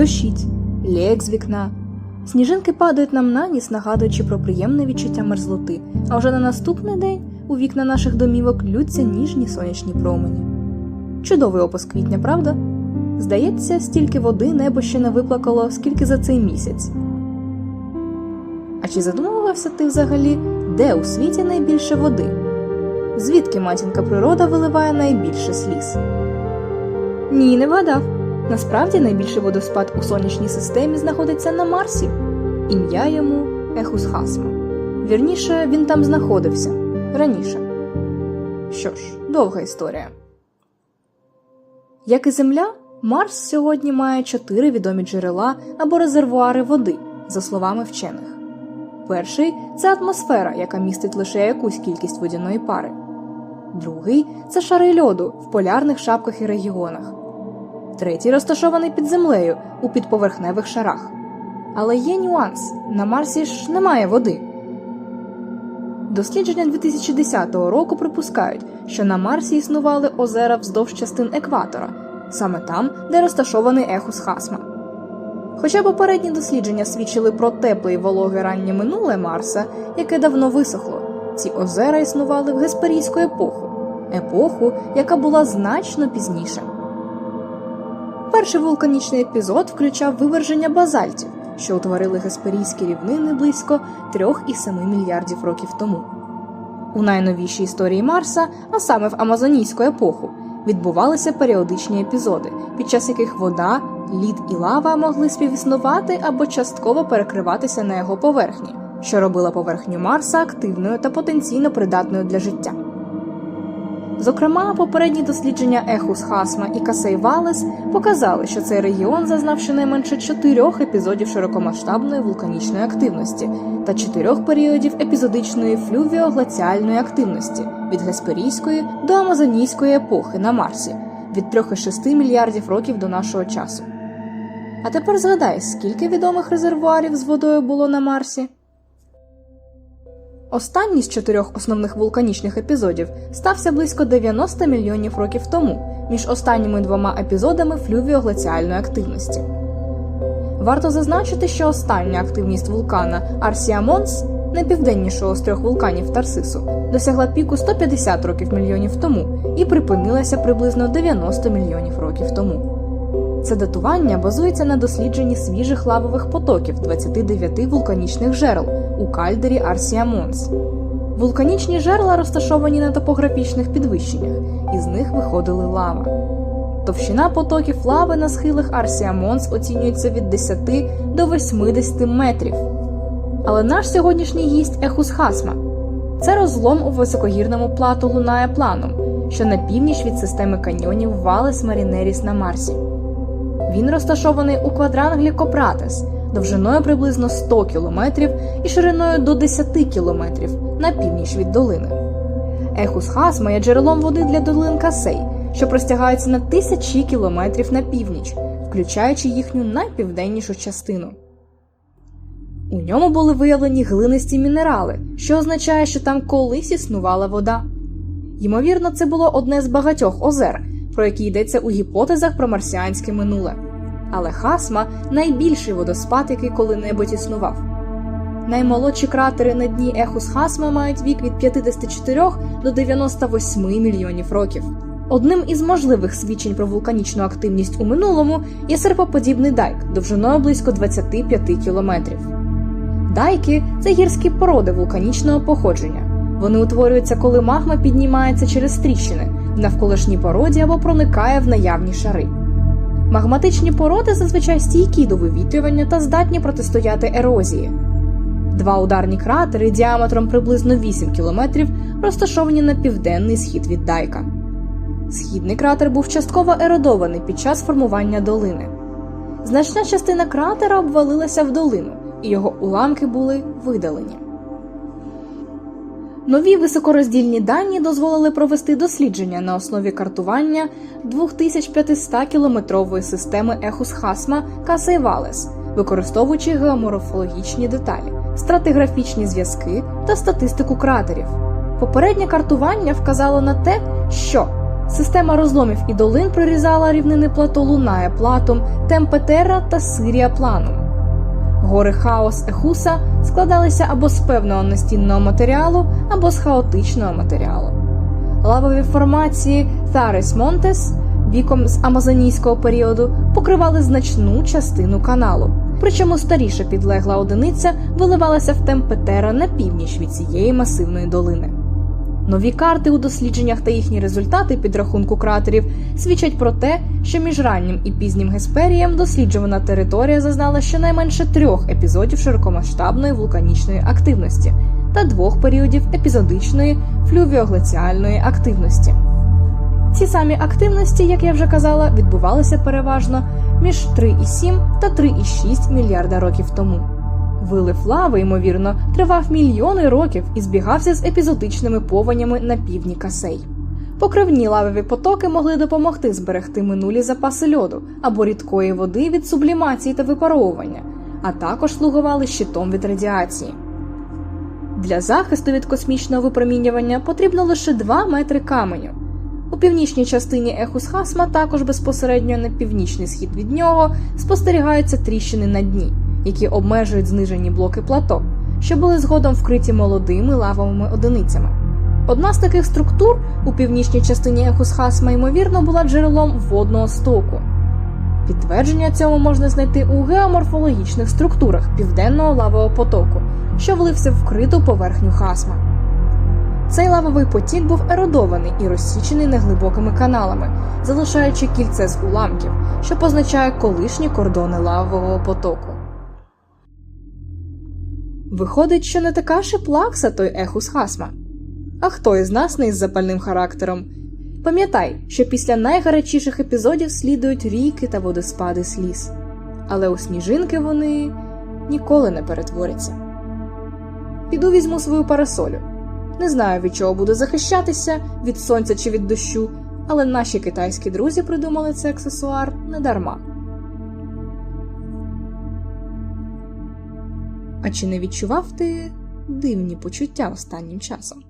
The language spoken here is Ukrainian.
Дощить, лєк з вікна. Сніжинки падають нам на ніс, нагадуючи про приємне відчуття мерзлоти, а вже на наступний день у вікна наших домівок лються ніжні сонячні промені. Чудовий опис квітня, правда? Здається, стільки води небо ще не виплакало, скільки за цей місяць. А чи задумувався ти взагалі, де у світі найбільше води? Звідки матінка природа виливає найбільше сліз? Ні, не вгадав. Насправді найбільший водоспад у сонячній системі знаходиться на Марсі. Ім'я йому Ехус Хасма. Вірніше, він там знаходився раніше. Що ж, довга історія. Як і Земля, Марс сьогодні має чотири відомі джерела або резервуари води, за словами вчених. Перший це атмосфера, яка містить лише якусь кількість водяної пари. Другий це шари льоду в полярних шапках і регіонах. Третій розташований під землею у підповерхневих шарах. Але є нюанс: на Марсі ж немає води. Дослідження 2010 року припускають, що на Марсі існували озера вздовж частин екватора, саме там, де розташований ехус Хасма. Хоча попередні дослідження свідчили про тепле і вологе раннє минуле Марса, яке давно висохло, ці озера існували в гесперійську епоху, епоху, яка була значно пізніше. Перший вулканічний епізод включав виверження базальтів, що утворили гесперійські рівнини близько 3,7 мільярдів років тому. У найновішій історії Марса, а саме в Амазонійську епоху, відбувалися періодичні епізоди, під час яких вода, лід і лава могли співіснувати або частково перекриватися на його поверхні, що робила поверхню Марса активною та потенційно придатною для життя. Зокрема, попередні дослідження Ехус Хасма і Касей Валес показали, що цей регіон зазнав щонайменше чотирьох епізодів широкомасштабної вулканічної активності та чотирьох періодів епізодичної флювіоглаціальної активності від Гесперійської до Амазонійської епохи на Марсі від 3,6 мільярдів років до нашого часу. А тепер згадай, скільки відомих резервуарів з водою було на Марсі? Останній з чотирьох основних вулканічних епізодів стався близько 90 мільйонів років тому, між останніми двома епізодами флювіоглаціальної активності. Варто зазначити, що остання активність вулкана Арсія Монс, найпівденнішого з трьох вулканів Тарсису, досягла піку 150 років мільйонів тому і припинилася приблизно 90 мільйонів років тому. Це датування базується на дослідженні свіжих лавових потоків 29 вулканічних жерл у кальдері Арсія Монс. Вулканічні жерла розташовані на топографічних підвищеннях, і з них виходили лава. Товщина потоків лави на схилах Арсія Монс оцінюється від 10 до 80 метрів. Але наш сьогоднішній гість Ехус Хасма це розлом у високогірному плато Лунає Планом, що на північ від системи каньйонів Валес Марінеріс на Марсі. Він розташований у квадранглі Копратес довжиною приблизно 100 км і шириною до 10 км на північ від долини. Ехус Хасма є джерелом води для долин Касей, що простягаються на тисячі кілометрів на північ, включаючи їхню найпівденнішу частину. У ньому були виявлені глинисті мінерали, що означає, що там колись існувала вода. Ймовірно, це було одне з багатьох озер, про які йдеться у гіпотезах про марсіанське минуле. Але Хасма найбільший водоспад, який коли-небудь існував. Наймолодші кратери на дні Ехус Хасма мають вік від 54 до 98 мільйонів років. Одним із можливих свідчень про вулканічну активність у минулому є серпоподібний дайк довжиною близько 25 кілометрів. Дайки це гірські породи вулканічного походження. Вони утворюються, коли магма піднімається через тріщини в навколишній породі або проникає в наявні шари. Магматичні породи зазвичай стійкі до вивітрювання та здатні протистояти ерозії. Два ударні кратери діаметром приблизно 8 кілометрів розташовані на південний схід від Дайка. Східний кратер був частково еродований під час формування долини. Значна частина кратера обвалилася в долину, і його уламки були видалені. Нові високороздільні дані дозволили провести дослідження на основі картування 2500-кілометрової системи Ехус Хасма Касей Валес, використовуючи геоморфологічні деталі, стратиграфічні зв'язки та статистику кратерів. Попереднє картування вказало на те, що Система розломів і долин прорізала рівнини плато Лунає платом, Темпетера та Сирія планом. Гори Хаос Ехуса складалися або з певного настінного матеріалу, або з хаотичного матеріалу. Лавові формації Тарес Монтес віком з амазонійського періоду покривали значну частину каналу. Причому старіша підлегла одиниця виливалася в Темпетера на північ від цієї масивної долини. Нові карти у дослідженнях та їхні результати підрахунку кратерів свідчать про те, що між раннім і пізнім Гесперієм досліджувана територія зазнала щонайменше трьох епізодів широкомасштабної вулканічної активності та двох періодів епізодичної флювіоглеціальної активності. Ці самі активності, як я вже казала, відбувалися переважно між 3,7 та 3,6 мільярда років тому. Вилив лави, ймовірно, тривав мільйони років і збігався з епізодичними повенями на півдні Касей. Покривні лавові потоки могли допомогти зберегти минулі запаси льоду або рідкої води від сублімації та випаровування, а також слугували щитом від радіації. Для захисту від космічного випромінювання потрібно лише 2 метри каменю. У північній частині Ехус Хасма, також безпосередньо на північний схід від нього, спостерігаються тріщини на дні, які обмежують знижені блоки плато, що були згодом вкриті молодими лавовими одиницями. Одна з таких структур у північній частині Ехус Хасма, ймовірно, була джерелом водного стоку. Підтвердження цьому можна знайти у геоморфологічних структурах південного лавового потоку, що влився в вкриту поверхню хасма. Цей лавовий потік був еродований і розсічений неглибокими каналами, залишаючи кільце з уламків, що позначає колишні кордони лавового потоку. Виходить, що не така і плакса той ехус хасма. А хто із нас не із запальним характером? Пам'ятай, що після найгарячіших епізодів слідують ріки та водоспади сліз, але у сніжинки вони ніколи не перетворяться. Піду візьму свою парасолю. Не знаю, від чого буду захищатися, від сонця чи від дощу, але наші китайські друзі придумали цей аксесуар не дарма. А чи не відчував ти дивні почуття останнім часом?